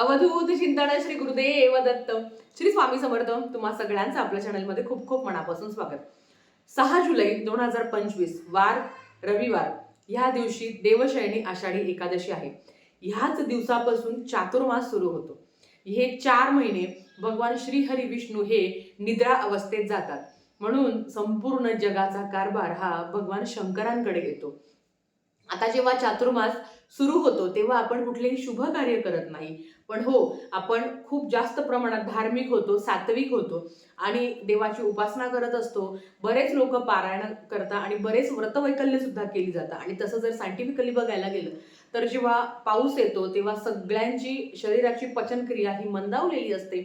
अवधूत चिंतन श्री गुरुदेव दत्त. श्री स्वामी समर्थ तुम्हा सगळ्यांचं आपल्या चॅनलमध्ये खूप खूप मनापासून स्वागत. सहा जुलै दोन हजार पंचवीस वार रविवार. ह्या दिवशी देवशयनी आषाढी एकादशी आहे. ह्याच दिवसापासून चातुर्मास सुरू होतो. हे चार महिने भगवान श्री हरी विष्णू हे निद्रा अवस्थेत जातात. म्हणून संपूर्ण जगाचा कारभार हा भगवान शंकरांकडे येतो. आता जेव्हा चातुर्मास सुरू होतो तेव्हा आपण कुठलेही शुभ कार्य करत नाही. पण हो आपण खूप जास्त प्रमाणात धार्मिक होतो सात्विक होतो आणि देवाची उपासना करत असतो. बरेच लोक पारायण करतात आणि बरेच व्रतवैकल्य सुद्धा केली जातात. आणि तसं जर सायंटिफिकली बघायला गेलं तर जेव्हा पाऊस येतो तेव्हा सगळ्यांची शरीराची पचनक्रिया ही मंदावलेली असते.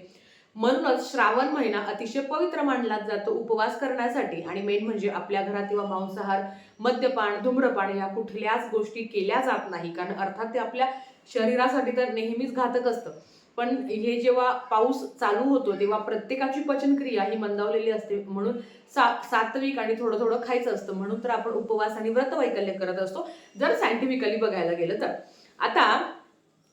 म्हणूनच श्रावण महिना अतिशय पवित्र मानला जातो उपवास करण्यासाठी. आणि मेन म्हणजे आपल्या घरात किंवा मांसाहार मद्यपान धूम्रपान या कुठल्याच गोष्टी केल्या जात नाही. कारण अर्थात ते आपल्या शरीरासाठी तर नेहमीच घातक असतं. पण हे जेव्हा पाऊस चालू होतो तेव्हा प्रत्येकाची पचनक्रिया ही मंदावलेली असते. म्हणून सा सात्विक आणि थोडं थोडं खायचं असतं. म्हणून तर आपण उपवास आणि व्रतवैकल्य करत असतो. जर सायंटिफिकली बघायला गेलं तर. आता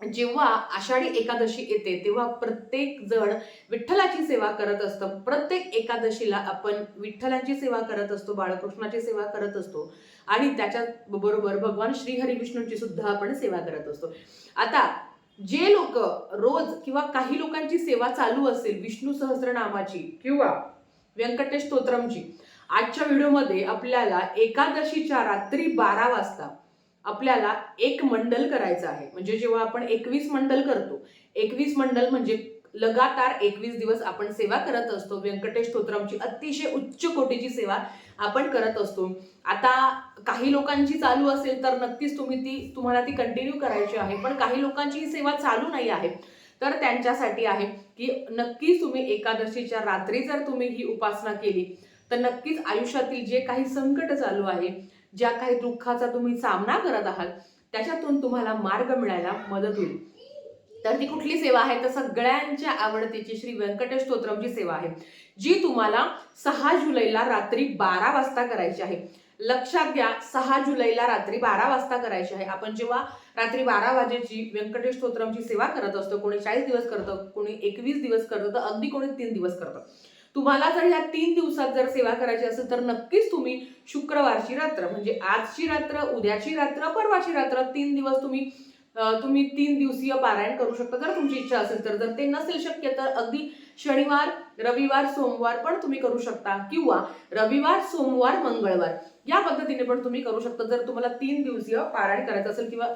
जेव्हा आषाढी एकादशी येते तेव्हा प्रत्येक जण विठ्ठलाची सेवा करत असतं. प्रत्येक एकादशीला आपण विठ्ठलाची सेवा करत असतो बाळकृष्णाची सेवा करत असतो आणि त्याच्या बरोबर भगवान श्री हरी विष्णूची सुद्धा आपण सेवा करत असतो. आता जे लोक रोज किंवा काही लोकांची सेवा चालू असेल विष्णू सहस्रनामाची किंवा व्यंकटेश स्तोत्रमची आजच्या व्हिडिओमध्ये आपल्याला एकादशीच्या रात्री बारा वाजता आपल्याला एक मंडल करायचं आहे. म्हणजे जेव्हा आपण एकवीस मंडल करतो एकवीस मंडल म्हणजे लगातार एकवीस दिवस आपण सेवा करत असतो. व्यंकटेश स्तोत्रमची अतिशय उच्च कोटीची सेवा आपण करत असतो. आता काही लोकांची चालू असेल तर नक्कीच तुम्ही ती तुम्हाला ती कंटिन्यू करायची आहे. पण काही लोकांची ही सेवा चालू नाही आहे. तर त्यांच्यासाठी आहे की नक्कीच तुम्ही एकादशीच्या रात्री जर तुम्ही ही उपासना केली तर नक्कीच आयुष्यातील जे काही संकट चालू आहे ज्या काही दुःखाचा तुम्ही सामना करत आहात त्याच्यातून तुम्हाला मार्ग मिळायला मदत होईल. तर ती कुठली सेवा आहे? तर सगळ्यांच्या आवडतीची श्री व्यंकटेश स्तोत्रमची सेवा आहे जी तुम्हाला सहा जुलैला रात्री बारा वाजता करायची आहे. लक्षात घ्या सहा जुलैला रात्री बारा वाजता करायची आहे. आपण जेव्हा रात्री बारा वाजेची व्यंकटेश स्तोत्रमची सेवा करत असतो कोणी चाळीस दिवस करतं कोणी एकवीस दिवस करतं तर अगदी कोणी तीन दिवस करतं. तुम्हाला जर ह्या तीन दिवसात जर सेवा करायची असेल तर नक्कीच तुम्ही शुक्रवारची रात्र म्हणजे आजची रात्र उद्याची रात्र परवाची रात्र तीन दिवस तुम्ही तुम्ही तीन दिवसीय पारायण करू शकता. जर तुमची इच्छा असेल तर जर ते नसेल शक्य तर अगदी शनिवार रविवार सोमवार पण तुम्ही करू शकता किंवा रविवार सोमवार मंगळवार. या पद्धतीने पण तुम्ही करू शकता. जर तुम्हाला तीन दिवसीय पारायण करायचं असेल किंवा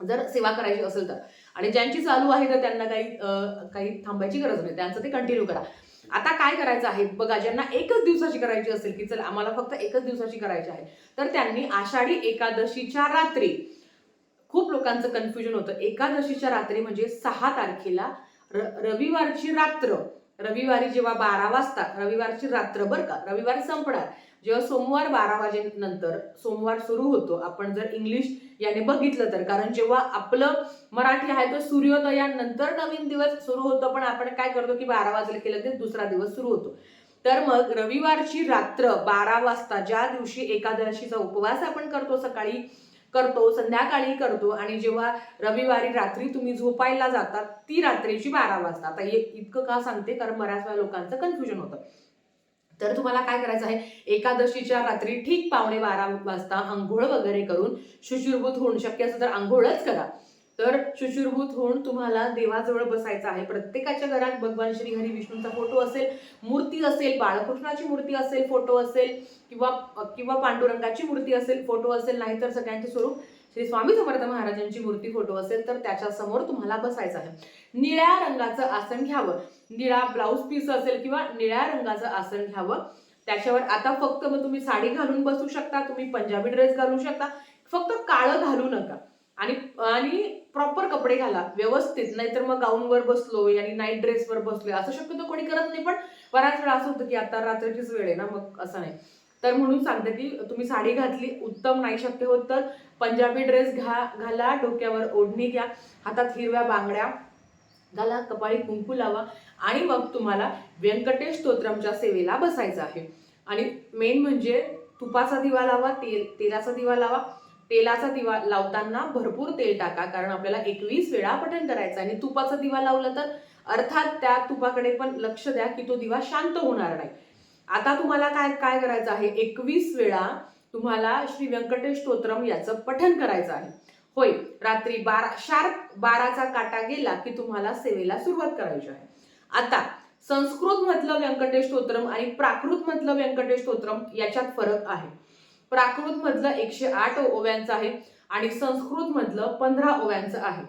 जर सेवा करायची असेल तर. आणि ज्यांची चालू आहे तर त्यांना काही काही थांबायची गरज नाही. त्यांचं ते कंटिन्यू करा. आता काय करायचं आहे? बघा ज्यांना एकच दिवसाची करायची असेल की चल आम्हाला फक्त एकच दिवसाची करायची आहे तर त्यांनी आषाढी एकादशीच्या रात्री खूप लोकांचं कन्फ्युजन होतं. एकादशीच्या रात्री म्हणजे सहा तारखेला र- रविवारची रात्र. रविवारी जेव्हा बारा वाजता रविवारची रात्र बरं का? रविवारी संपणार. जेव्हा सोमवार बारा वाजेनंतर सोमवार सुरू होतो आपण जर इंग्लिश याने बघितलं तर. कारण जेव्हा आपलं मराठी आहे तर सूर्योदयानंतर नवीन दिवस सुरू होतो. पण आपण काय करतो की बारा वाजले की दुसरा दिवस सुरू होतो. तर मग रविवारची रात्र बारा वाजता ज्या दिवशी एकादशीचा उपवास आपण करतो सकाळी करतो संध्याकाळी करतो आणि जेव्हा रविवारी रात्री तुम्ही झोपायला जातात ती रात्रीची बारा वाजता. आता हे इतकं का सांगते? कारण बऱ्याच वेळा लोकांचं कन्फ्युजन होतं. तर तुम्हाला काय करायचं आहे? एकादशीच्या रात्री ठीक पावणे बारा वाजता आंघोळ वगैरे करून शुचिरभूत होऊन शक्य असेल तर आंघोळच करा. तर शुचिरभूत होऊन तुम्हाला देवाजवळ बसायचं आहे. प्रत्येकाच्या घरात भगवान श्री हरी विष्णूंचा फोटो असेल मूर्ती असेल बाळकृष्णाची मूर्ती असेल फोटो असेल किंवा किंवा पांडुरंगाची मूर्ती असेल फोटो असेल नाही तर सगळ्यांचे स्वरूप श्री स्वामी समर्थ महाराजांची मूर्ती फोटो असेल तर त्याच्यासमोर तुम्हाला बसायचं आहे. निळ्या रंगाचं आसन घ्यावं. निळा ब्लाऊज पीस असेल किंवा निळ्या रंगाचं आसन घ्यावं. त्याच्यावर आता फक्त मग तुम्ही साडी घालून बसू शकता तुम्ही पंजाबी ड्रेस घालू शकता. फक्त काळं घालू नका. आणि आणि प्रॉपर कपडे घाला व्यवस्थित. नाहीतर मग गाऊनवर बसलो आणि नाईट ड्रेसवर बसलोय. असं शक्यतो कोणी करत नाही पण बऱ्याच वेळा असं होतं की आता रात्रीचीच वेळ आहे ना मग असं नाही. तर म्हणून सांगते की तुम्ही साडी घातली उत्तम नाही शक्य होत तर पंजाबी ड्रेस घा घाला डोक्यावर ओढणी घ्या हातात हिरव्या बांगड्या घाला कपाळी कुंकू लावा आणि मग तुम्हाला व्यंकटेश स्तोत्रमच्या सेवेला बसायचं आहे. आणि मेन म्हणजे तुपाचा दिवा लावा तेल तेलाचा दिवा लावा. तेलाचा दिवा लावताना भरपूर तेल टाका कारण आपल्याला एकवीस वेळा पठण करायचं आणि तुपाचा दिवा लावला तर अर्थात त्या तुपाकडे पण लक्ष द्या की तो दिवा शांत होणार नाही. आता तुम्हाला काय काय करायचं आहे? एकवीस वेळा तुम्हाला श्री व्यंकटेश स्तोत्रम याचं पठन करायचं आहे. होय रात्री बारा शार्प बाराचा काटा गेला की तुम्हाला सेवेला सुरुवात करायची आहे. आता संस्कृत मधलं व्यंकटेश स्तोत्रम आणि प्राकृत मधलं व्यंकटेश स्तोत्रम याच्यात फरक आहे. प्राकृत मधलं एकशे आठ ओव्यांचं आहे आणि संस्कृत मधलं पंधरा ओव्यांचं आहे.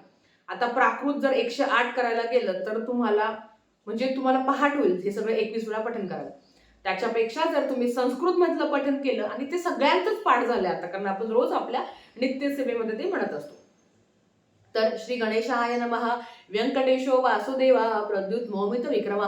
आता प्राकृत जर एकशे आठ करायला गेलं तर तुम्हाला म्हणजे तुम्हाला पहाट होईल हे सगळं एकवीस वेळा पठण करायला. त्याच्यापेक्षा जर तुम्ही संस्कृतमधलं पठन केलं आणि ते सगळ्यांचंच पाठ झालं आता कारण आपण रोज आपल्या नित्यसेवेमध्ये ते म्हणत असतो. तर श्री गणेशाय नमहा व्यंकटेशो वासुदेवा प्रद्युत मोहित विक्रम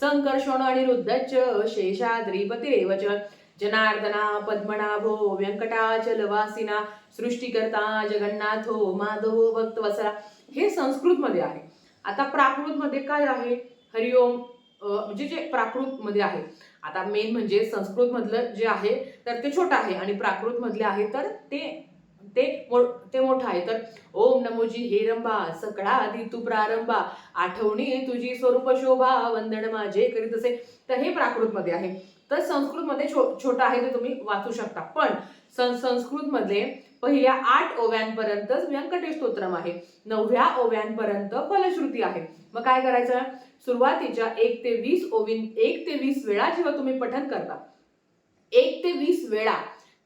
संकर्षण आणि रुद्धच शेषाद्रीपतिरेव च जनार्दना पद्मनाभो व्यंकटाचलवासिना सृष्टिकर्ता जगन्नाथो माधवो भक्तवत्सला हे संस्कृतमध्ये आहे. आता प्राकृतमध्ये काय आहे? हरिओम म्हणजे जे प्राकृतमध्ये आहे. आता मेन म्हणजे संस्कृतमधलं जे आहे तर ते छोटं आहे आणि प्राकृतमधले आहे तर ते ते मो- ते मोठं आहे. तर ओम नमोजी हे रंबा सकळा आधी तू प्रारंभा आठवणी तुझी स्वरूप शोभा वंदन माझे करीत असे. तर हे प्राकृतमध्ये आहे. तर संस्कृतमध्ये छो छोटं आहे ते तुम्ही वाचू शकता. पण सं संस्कृतमध्ये पहिल्या आठ ओव्यांपर्यंतच व्यंकटेश स्तोत्रम आहे. नवव्या ओव्यांपर्यंत फलश्रुती आहे. मग काय करायचं? सुरुवातीच्या एक ते वीस ओवीन एक ते वीस वेळा जेव्हा तुम्ही पठन करता एक ते वीस वेळा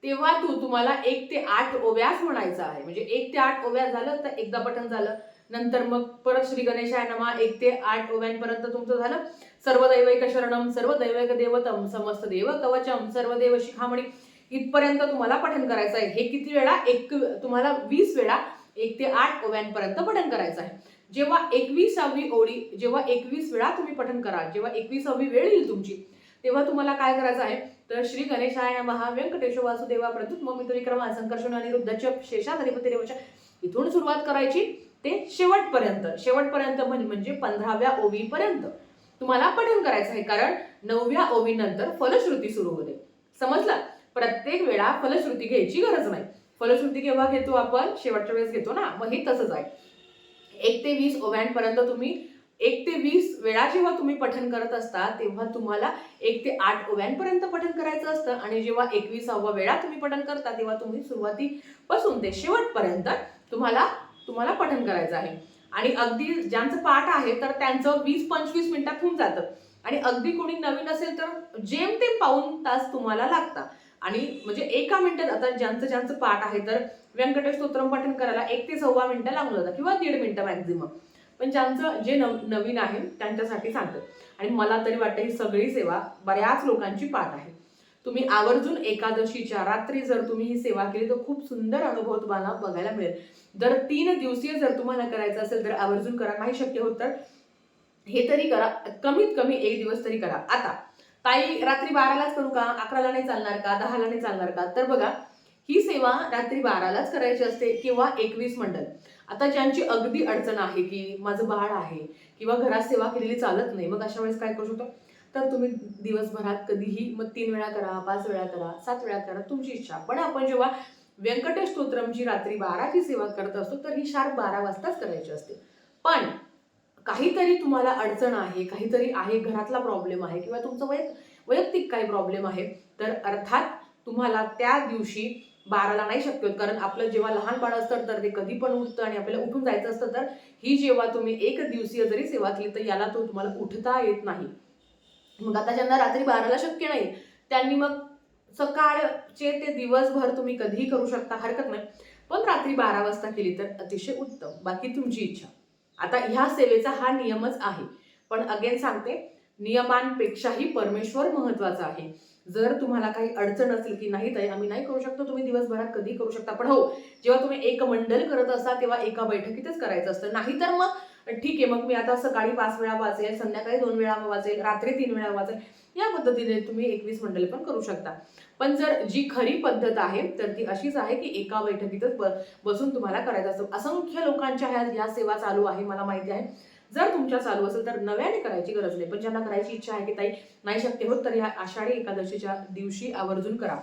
तेव्हा तू तुम्हाला एक ते आठ ओव्यास म्हणायचं आहे. म्हणजे एक ते आठ ओव्या झालं तर एकदा पठण झालं. नंतर मग परत श्री गणेशाय नमा एक ते आठ ओव्यांपर्यंत तुमचं झालं. सर्व दैवैक शरणम सर्व दैवैक देवतम समस्त देव कवचम सर्व देव शिखामणी इथपर्यंत तुम्हाला पठन करायचं आहे. हे किती वेळा? एक तुम्हाला वीस वेळा एक ते आठ ओव्यांपर्यंत पठन करायचं आहे. जेव्हा एकविसावी ओळी जेव्हा एकवीस वेळा तुम्ही पठन कराल जेव्हा एकविसावी वेळ येईल तुमची तेव्हा तुम्हाला काय करायचं आहे? तर श्री गणेशाय महा व्यंकटेश वासुदेवा प्रदुत ममित विक्रमा संकर्षण आणि रुद्धच शेषाधरिपती देवच्या इथून सुरुवात करायची. ते शेवटपर्यंत शेवटपर्यंत म्हण- म्हणजे पंधराव्या ओवीपर्यंत तुम्हाला पठन करायचं आहे. कारण नवव्या ओवीनंतर फलश्रुती सुरू होते. समजलं? प्रत्येक वेळा फलश्रुती घ्यायची गरज नाही. फलश्रुती केव्हा घेतो आपण? शेवटच्या वेळेस घेतो ना? मग हे तसंच आहे. एक ते वीस ओव्यांपर्यंत तुम्ही एक ते वीस वेळा जेव्हा तुम्ही पठन करत असता तेव्हा तुम्हाला एक ते आठ ओव्यांपर्यंत पठन करायचं असतं. आणि जेव्हा एकविसावा वेळा तुम्ही पठन करता तेव्हा तुम्ही सुरुवातीपासून ते शेवटपर्यंत तुम्हाला तुम्हाला पठन करायचं आहे. आणि अगदी ज्यांचं पाठ आहे तर त्यांचं वीस पंचवीस मिनिटात होऊन जातं. आणि अगदी कोणी नवीन असेल तर जेमतेम पाऊन तास तुम्हाला लागतात. आणि म्हणजे एका मिनिटात आता ज्यांचं ज्यांचं पाठ आहे तर व्यंकटेश स्तोत्रम पठण करायला एक ते सव्वा मिनिटं लागून जातात किंवा दीड मिनिटं मॅक्झिमम पण ज्यांचं जे नव नवीन आहे त्यांच्यासाठी सांगतं. आणि मला तरी वाटतं ही सगळी सेवा बऱ्याच लोकांची पाठ आहे. तुम्ही आवर्जून एकादशीच्या रात्री जर तुम्ही ही सेवा केली तर खूप सुंदर अनुभव तुम्हाला बघायला मिळेल. जर तीन दिवसीय जर तुम्हाला करायचं असेल तर आवर्जून करा. नाही शक्य होत तर हे तरी करा. कमीत कमी एक दिवस तरी करा. आता ताई रात्री बारालाच करू का? अकराला नाही चालणार का? दहाला नाही चालणार का? तर बघा ही सेवा रात्री बारालाच करायची असते किंवा एकवीस मंडल. आता ज्यांची अगदी अडचण आहे की माझं बाळ आहे किंवा घरात सेवा केलेली चालत नाही मग अशा वेळेस काय करू शकतो? तर तुम्ही दिवसभरात कधीही मग तीन वेळा करा पाच वेळा करा सात वेळा करा तुमची इच्छा. पण आपण जेव्हा व्यंकटेश स्तोत्रमची रात्री बाराची सेवा करत असतो तर ही शार्प बारा वाजताच करायची असते. पण काहीतरी तुम्हाला अडचण आहे काहीतरी आहे घरातला प्रॉब्लेम आहे किंवा तुमचं वै वैयक्तिक काही प्रॉब्लेम आहे तर अर्थात तुम्हाला त्या दिवशी बाराला नाही शक्य होत. कारण आपलं जेव्हा लहान बाळ असतं तर ते कधी पण उठतं आणि आपल्याला उठून जायचं असतं तर ही जेव्हा तुम्ही एक दिवसीय जरी सेवा केली तर याला तो तुम्हाला उठता येत नाही. मग आता ज्यांना रात्री बाराला शक्य नाही त्यांनी मग सकाळचे ते दिवसभर तुम्ही कधीही करू शकता हरकत नाही. पण रात्री बारा वाजता केली तर अतिशय उत्तम. बाकी तुमची इच्छा. आता ह्या सेवेचा हा नियमच आहे. पण अगेन सांगते नियमांपेक्षाही परमेश्वर महत्त्वाचा आहे. जर तुम्हाला काही अडचण असेल की नाही ताई आम्ही नाही करू शकतो तुम्ही दिवसभरात कधी करू शकता. पण हो जेव्हा तुम्ही एक मंडल करत असता तेव्हा एका बैठकीतच करायचं असतं. नाही तर मग ठीक आहे मग मी आता सकाळी पाच वेळा वाचेल संध्याकाळी दोन वेळा वाचेल रात्री तीन वेळा वाचेल या पद्धतीने तुम्ही एकवीस मंडल पण करू शकता. पण जर जी खरी पद्धत आहे तर ती अशीच आहे की एका बैठकीतच ब- बसून तुम्हाला करायचं असतं. असंख्य लोकांच्या ह्या ह्या सेवा चालू आहे मला माहिती आहे. जर तुमच्या चालू असेल तर नव्याने करायची गरज नाही. पण ज्यांना करायची इच्छा आहे की ताई नाही शक्य होत तर ह्या आषाढी एकादशीच्या दिवशी आवर्जून करा.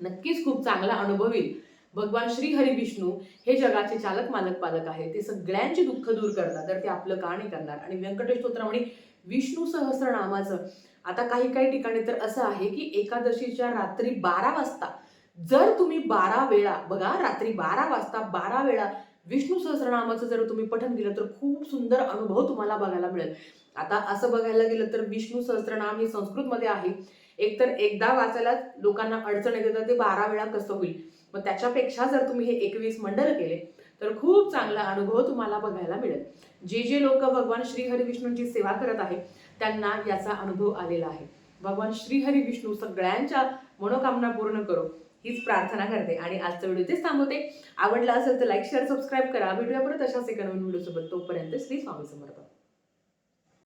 नक्कीच खूप चांगला अनुभव येईल. भगवान श्री हरी विष्णू हे जगाचे चालक मालक पालक आहे ते सगळ्यांची दुःख दूर करतात तर ते आपलं का नाही करणार? आणि व्यंकटेश स्तोत्रामध्ये विष्णू सहस्रनामाचं आता काही काही ठिकाणी तर असं आहे की एकादशीच्या रात्री बारा वाजता जर तुम्ही बारा वेळा बघा रात्री बारा वाजता बारा वेळा विष्णू सहस्रनामाचं जर तुम्ही पठण केलं तर खूप सुंदर अनुभव तुम्हाला बघायला मिळेल. आता असं बघायला गेलं तर विष्णू सहस्रनाम हे संस्कृतमध्ये आहे. एकतर एकदा वाचायला लोकांना अडचण येते तर ते बारा वेळा कसं होईल? मग त्याच्यापेक्षा जर तुम्ही हे एकवीस मंडळ केले तर खूप चांगला अनुभव तुम्हाला बघायला मिळेल. जे जे लोक भगवान श्रीहरी विष्णूंची सेवा करत आहे त्यांना याचा अनुभव आलेला आहे. भगवान श्रीहरी विष्णू सगळ्यांच्या मनोकामना पूर्ण करो हीच प्रार्थना करते. आणि आजचा व्हिडिओ तेच थांबवते. आवडला असेल तर लाईक शेअर सबस्क्राईब करा. भेटूया परत अशाच एका नवीन व्हिडिओसोबत तोपर्यंत श्री स्वामी समर्थ.